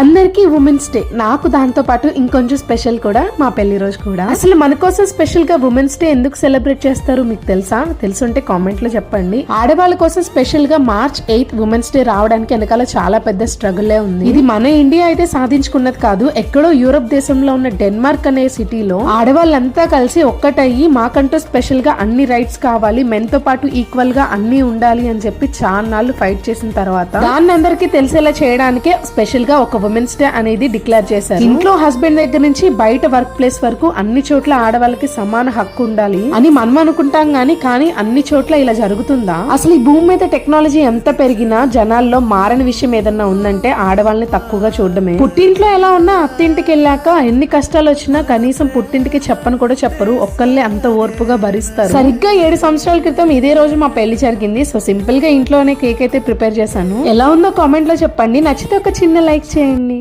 అందరికీ women's day నాకు దాంతో పాటు ఇంకొంచెం స్పెషల్ కూడా మా పెళ్ళి రోజు కూడా. అసలు మన కోసం స్పెషల్గా ఉమెన్స్ డే ఎందుకు సెలబ్రేట్ చేస్తారు మీకు తెలుసా? తెలుసుంటే కామెంట్లో చెప్పండి. ఆడవాళ్ళ కోసం స్పెషల్గా మార్చ్ ఎయిత్ ఉమెన్స్ డే రావడానికి వెనకాల చాలా పెద్ద స్ట్రగుల్ ఉంది. ఇది మన ఇండియా అయితే సాధించుకున్నది కాదు. ఎక్కడో యూరోప్ దేశంలో ఉన్న డెన్మార్క్ అనే సిటీలో ఆడవాళ్ళంతా కలిసి ఒక్కటయ్యి మాకంటూ స్పెషల్గా అన్ని రైట్స్ కావాలి మెన్తో పాటు ఈక్వల్గా అన్ని ఉండాలి అని చెప్పి చాలా నాళ్ళు ఫైట్ చేసిన తర్వాత దాన్ని అందరికీ తెలిసేలా చేయడానికే స్పెషల్గా ఒక ఉమెన్స్ డే అనేది డిక్లేర్ చేశారు. ఇంట్లో హస్బెండ్ దగ్గర నుంచి బయట వర్క్ ప్లేస్ వరకు అన్ని చోట్ల ఆడవాళ్ళకి సమాన హక్కు ఉండాలి అని మనం అనుకుంటాం గానీ కానీ అన్ని చోట్ల ఇలా జరుగుతుందా? అసలు ఈ భూమి మీద టెక్నాలజీ ఎంత పెరిగినా జనాల్లో మారని విషయం ఏదన్నా ఉందంటే ఆడవాళ్ళని తక్కువగా చూడడమే. పుట్టింట్లో ఎలా ఉన్నా అత్తింటికి వెళ్ళాక ఎన్ని కష్టాలు వచ్చినా కనీసం పుట్టింటికి చెప్పని కూడా చెప్పరు. ఒక్కళ్ళే అంత ఓర్పుగా భరిస్తారు. సరిగ్గా ఏడు సంవత్సరాల క్రితం ఇదే రోజు మా పెళ్ళి జరిగింది. సో సింపుల్గా ఇంట్లోనే కేక్ అయితే ప్రిపేర్ చేశాను. ఎలా ఉందో కామెంట్లో చెప్పండి. నచ్చితే ఒక చిన్న లైక్ చేయండి. అండి